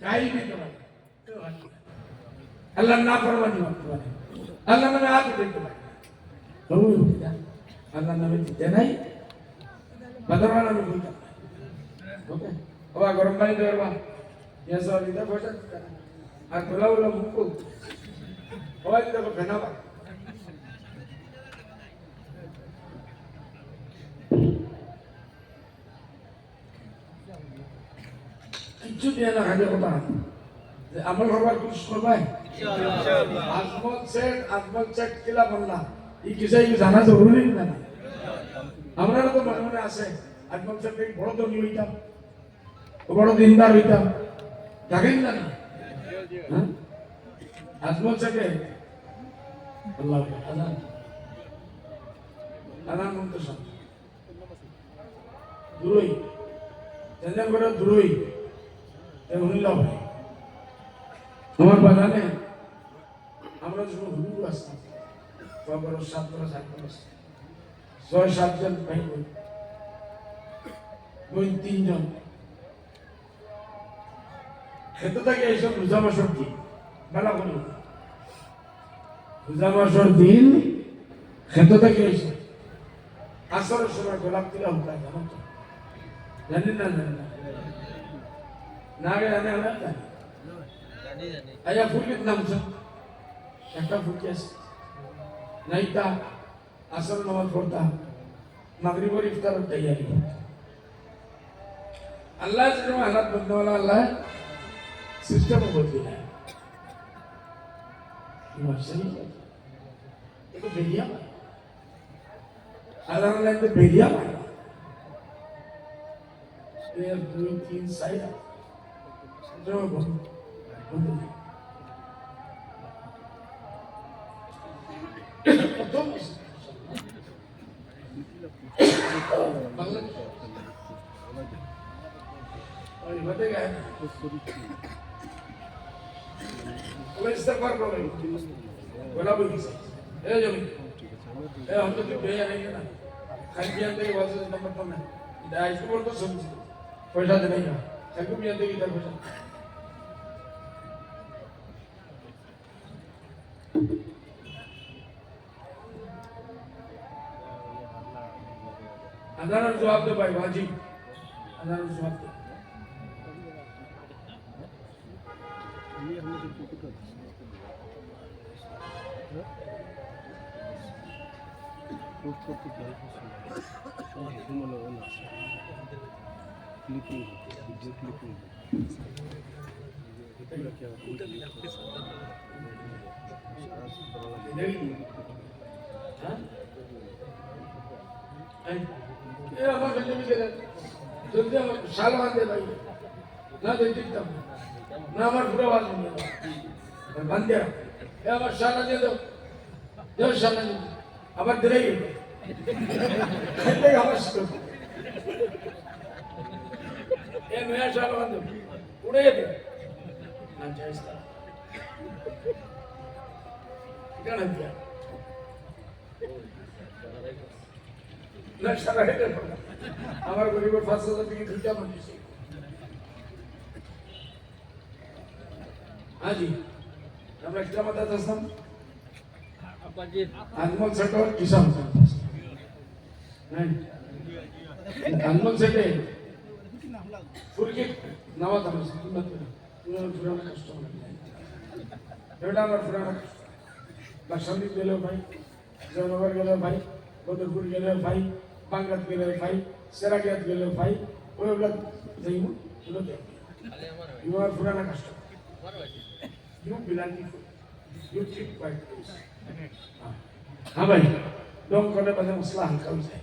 કાંઈ નહીં તમારે. અલ્લાહ ના પડવાની વાત તમારે અલ્લાહ મને હાથ દઈ તમારે. બહુ એવું કીધા. અલ્લાહ નમે કીધા નહીં. બદલવાના નું કીધા ઓકે? હવે આ ગરમ પાણી દોરવા. યસ લીધા ભોજન. આ ખુલા મૂકું. હવે લીધા ઘણા কিচ্ছু দিয়ে না খালি কথা যে আমল করবার কিছু করবাই আজমত সেট আজমত সেট কিলা বললা এই কিছু জানা জরুরি না আমরা তো মনে মনে আছে সেট থেকে বড় ধনী হইতাম, বড় দিনদার হইতাম দেখেন না? আজমত আল্লাহ আজান আজান মন্ত্র সব দূরই জঞ্জাল করে দূরই শুনলাম আমার বাগানে আমরা যখন হুজুর আসতাম ছয় বড় সাত বড় সাত বড় ছয় সাতজন ভাই বোন। বোন তিনজন। খেতে থাকে এইসব রোজা মাসর দিন বেলা করি। রোজা মাসর দিন খেতে থাকে এইসব। আসরের সময় গোলাপ দিলে হুকায় জানো তো? না জানি না? না গে জানে আমরা জানি আয়া ফুলকিত নামছ একটা ফুলকি আছে নাইতা আসর নামাজ পড়তা মাগরিবর ইফতার তৈয়ারি আল্লাহ যেন হালাত বদলাওয়ালা আল্লাহ সিস্টেম বদলি না একটু বেরিয়া আল্লাহ আল্লাহ একটু বেরিয়া পায় এক দুই তিন চার বন্ধু বন্ধু প্রথম বাংলাদেশ ওই হতে গেছে ওই ইস্তেগফার করে বলা বলছে এ জমি এ हम तो कुछ भेजा नहीं ना खाली बियान থেকে বলছে নম্বর তো না পয়সা দে নাই না খালি বিয়ান থেকে ইদার পয়সা अदान जवाब दो भाई भाजी अदान जवाब दो। হ্যাঁ এই এ আমার কাছে মিলে গেছে যদি আমার শাল বাঁধে ভাই না তো দিতাম না আমার পুরো বাজ নিয়ে দাও বান্ধে এ আমার শাল দিয়ে দাও দেও শাল দিয়ে আবার দিলেই গেল খেতে আমার শিখো এ নয়া শাল বাঁধে উড়ে দে না না সারা হেঁটে আমার গরিবের পাঁচ হাজার থেকে দুইটা মানুষ। হাজি আমরা একটা মাথা আসলাম আজমল সেটর কিষান আজমল সেটে ফুরকি নামাজ আমি পুরানো কষ্ট এটা আমার পুরানো কষ্ট বাসন্তী গেলেও ভাই জয়নগর গেলেও ভাই বদরপুর গেলেও ভাই বাংলাত গেলেও ভাই সেরাগিয়াত গেলেও ভাই ওইগুলো যাইব ওগুলো দেখবে ইমার পুরানা কষ্ট you belong you right place হ্যাঁ ভাই দম করে বাজে মশলা হালকা হয়ে যায়।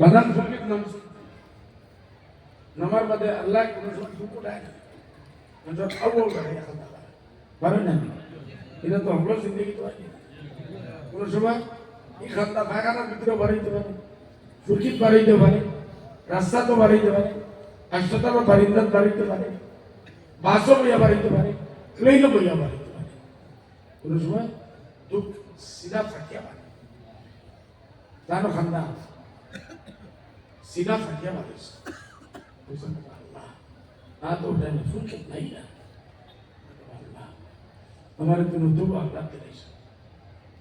বাদাম ফুলকিত নাম নামার বাদে আল্লাহ কোনো সময় দুঃখ দেয় না। আউ্বাল করে পারেন না এটা তো হলো জিন্দগি তো কোনো সময় এই খাতটা পায়খানার ভিতরে বাড়াইতে পারে সুরকিত বাড়াইতে পারে রাস্তা তো বাড়াইতে পারে হাসপাতাল বারিন্দাত বাড়াইতে পারে বাসও বইয়া বাড়াইতে পারে প্লেনও বইয়া বাড়াইতে পারে কোনো সময় দুঃখ সিধা ফাটিয়া পারে জানো খান্দা সিধা ফাটিয়া পারে বুঝলেন ওঠায় না ফুলকে নাই না। আমার তুমি তবু আল্লাহ দিলাইছ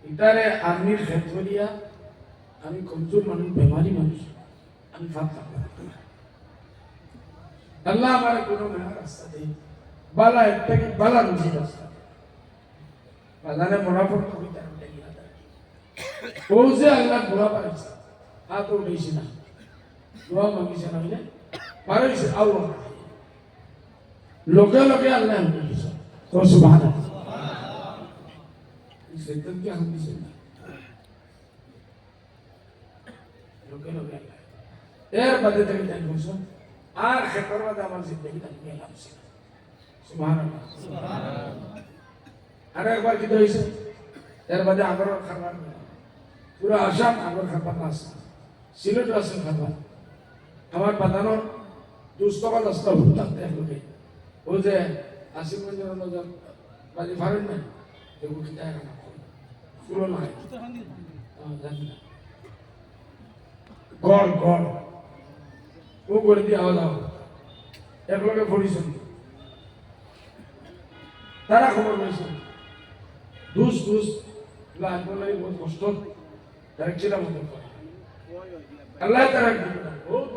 ইটারে আর্মির ক্ষেত্র দিয়া আমি কমজোর মানুষ, বেমারি মানুষ, আমি ভাবতাম আল্লাহ আমার কোনো রাস্তা বালা বালা রাস্তা কবিতা ও যে আল্লাহ দোয়া পাইছে হাত উঠেছি না। দোয়া মাগিছে না হইলে পারাইছে, আল্লাহ লোকে লোকে আল্লাহ লোকে লোকে আল্লাহ এর বাদে থেকে তাই বলছো আর খেতর বাদে আমার জিন্দগি তাই গেলাম ছিল আর একবার কি হয়েছে এর বাদে আগর খাবার পুরো আসাম আগর খাবার না আছে সিলেট আছে খাবার আমার বাদানোর দুস্তবা দশটা ভুল থাকতে একলোকে ও যে আশি মঞ্জুর নজন বাজি ফারেন না এগুলো কি দেয় না নয় না গড় গড় ও তারা খবর পেয়েছেন দুস দুস লাগলে বহুত কষ্ট। তারা ছিল মতো করে? বহুত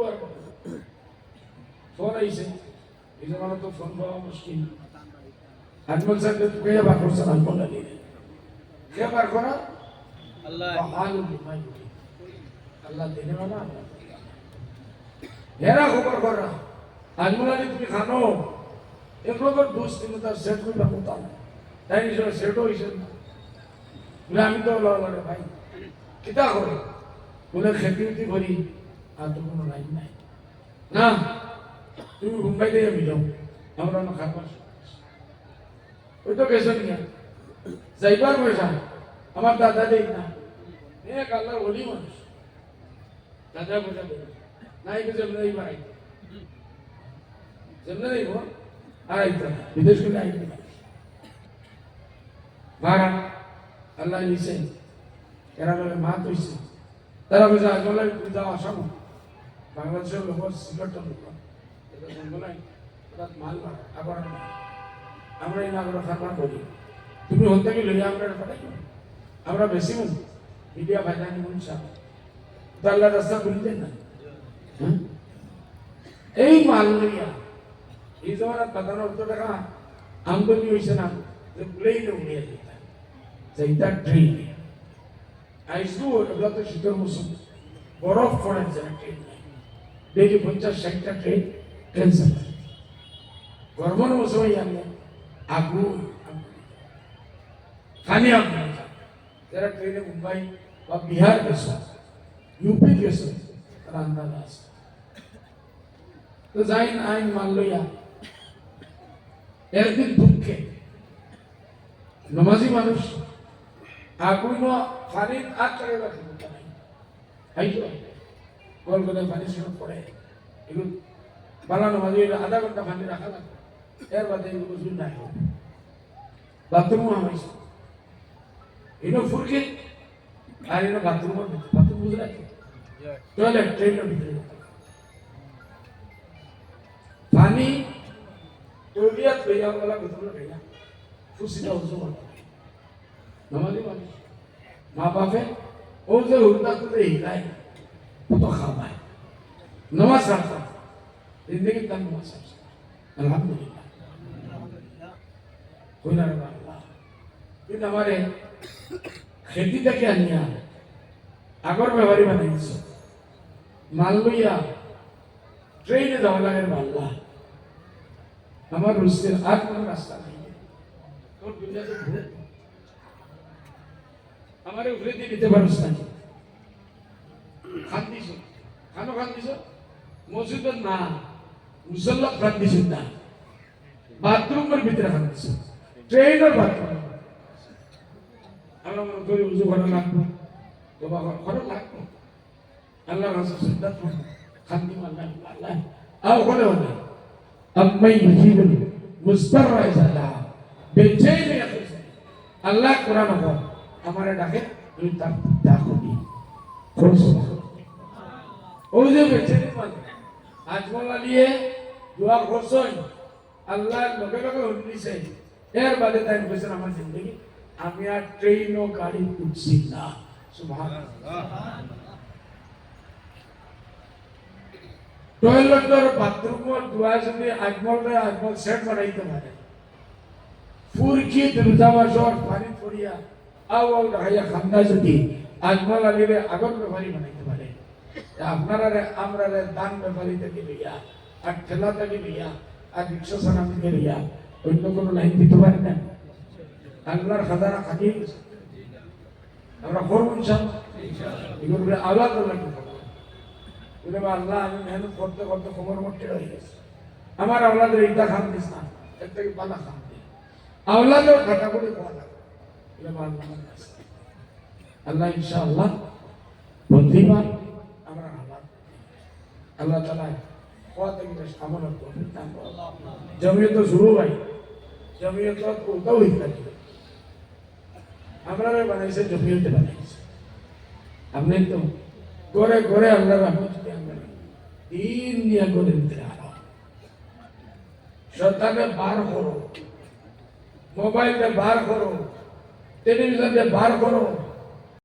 ফোন আইছে। এই জমানা তো ফোন পাওয়া মুশকিল। আজমল সাহেব কে বার করছে আজমল আলী কে বার করা আল্লাহ। আল্লাহ দেনে বানা হেরা খবর করা তুমি খানো এগুলো তো দুস তিন তার সেট করে রাখতাম তাই হিসেবে সেটও হিসেবে না। বলে আমি তো লড়ে ভাই। কিতা করে? বলে খেতে করি। আর তো কোনো লাইন নাই। না তুমি মুম্বাই দিয়ে আমি যাও। আমরা না খাবার ওই তো গেছেন না যাইবার পয়সা আমার দাদা দেই না। এক আল্লাহর বলি মানুষ। দাদা দেই নাই কে যেমন এই বাড়াই যেমন এই আর আইতে না। বিদেশ করে আইতে না। ভাড়া, আল্লাহ নিছেন। এরা বলে, মা তৈছে তারা বলছে আজমালা পূজা আসাম বাংলাদেশের লোক সিলেটের লোক। নাই মাল। আমরা এই নাগর খাবার করি। তুমি হতে গেলে আমরা পাঠাই আমরা বেশি মন মিডিয়া ফায়দা নি মন সাহ তো আল্লাহ রাস্তা খুলতে না? হ্যাঁ? এই মাল লইয়া, এই জমানাত বাদানো অত টাকা আমদানি হয়েছে না, যে প্লেন উড়িয়ে দিতে সেইটা ট্রেন আইসু এগুলো শীতের মৌসুম। বরফ পড়ে যায় ট্রেন ডেইলি পঞ্চাশ, ষাটটা ট্রেন ক্যান্সেল গরমের মৌসুমে জানলে আগুন খানি আগুন। যারা ট্রেনে মুম্বাই বা বিহার গেছে ইউপি গেছে তারা আন্দাজ আছে তো যাই আইন মাল লইয়া একদিন দুঃখে নমাজি মানুষ আগুন পানি আগ করে রাখি আইতো কলকাতায় পানি শুরু পড়ে এগুলো বালা নমাজি আধা ঘণ্টা পানি রাখা লাগে এর বাদে এগুলো নাই বাথরুম আমাইছে এনো ফুরকে, আর এনো বাথরুম বাথরুম বুঝে রাখি। টয়লেট ট্রেনের ভিতরে পানি টয়লেট লইয়া গলা ভিতরে ঢেলা ফুসিটা উজু করে নমাজি মানুষ মা বাপে, ও যে উল্টা করে হিলাই ও তো খাওয়ায় নমাজ রাখতাম জিন্দগি তার কিন্তু আমারে খেতি থেকে আনিয়া আগর ব্যবহারী বানাই দিছে মাল লইয়া ট্রেনে যাওয়া লাগে আল্লাহ আমার রুস্তের আর কোনো রাস্তা নাই। তোর দুনিয়াতে ঘুরে আমারে ঘুরে দিয়ে দিতে পারছ না খান দিছ খানো খান দিছ মসজিদের না মুসল্লা খান দিছ না বাথরুমের ভিতরে খান দিছ ট্রেনের বাথরুম। আমরা মনে করি উজু করা লাগবো তোমার করা লাগবো। আল্লাহ রাসূল সিদ্ধান্ত খান দিব আল্লাহ আও করে হলে আম্মাই ইউজিবুল মুস্তাররা ইজালা বেচাইলে আল্লাহ কোরআন বল, আমারে ডাকে, তুমি তার ডাকো সময়? ওই যে বেচাইলে মানে আজমল আলিয়ে দোয়া করছই আল্লাহ লগে লগে শুনিছে এর বাদে তাই কইছেন আমার জিন্দগি আমি আর ট্রেন ও গাড়ি উঠছি না। টয়লেটর বাথরুমর দোয়া যদি আজমল রে আজমল সেট বানাইতে পারে। ফুরকি দুর্গা মাসর পানি পড়িয়া আওয়াল রাইয়া খান্দা যদি আজমল আলীরে আগত ব্যাপারী বানাইতে পারে। আপনারা আমরা দান ব্যাপারী থেকে লইয়া, আর ঠেলা থেকে লইয়া, আর রিক্সা সালাম থেকে লইয়া অন্য কোনো লাইন দিতে পারে না। আল্লাহর খাজানা গেছে আমরা ইনশাল্লাহ এগুলো আলাদা লাগবে বলে আল্লাহ আমি মেহনত করতে করতে খবর মধ্যে হয়ে গেছে। আমার আওলাদের ইটা খান দিস না। এর থেকে পালা খান। আওলাদের খাটা করে খাওয়া লাগে বলে আল্লাহ আল্লাহ ইনশাআল্লাহ বুদ্ধিমান, আমরা হালাত আল্লাহ তালা থেকে জমিয়ত জমিয়ত উল্টাও হয়ে থাকে। আমরা বানাইছে, জমিয়তে বানাইছে। আপনি তো করে করে আমরা রহমত আমরা দিন নিয়ে করে দিতে সন্তানে বার করো। মোবাইলে বার করো। টেলিভিশনে বার করো।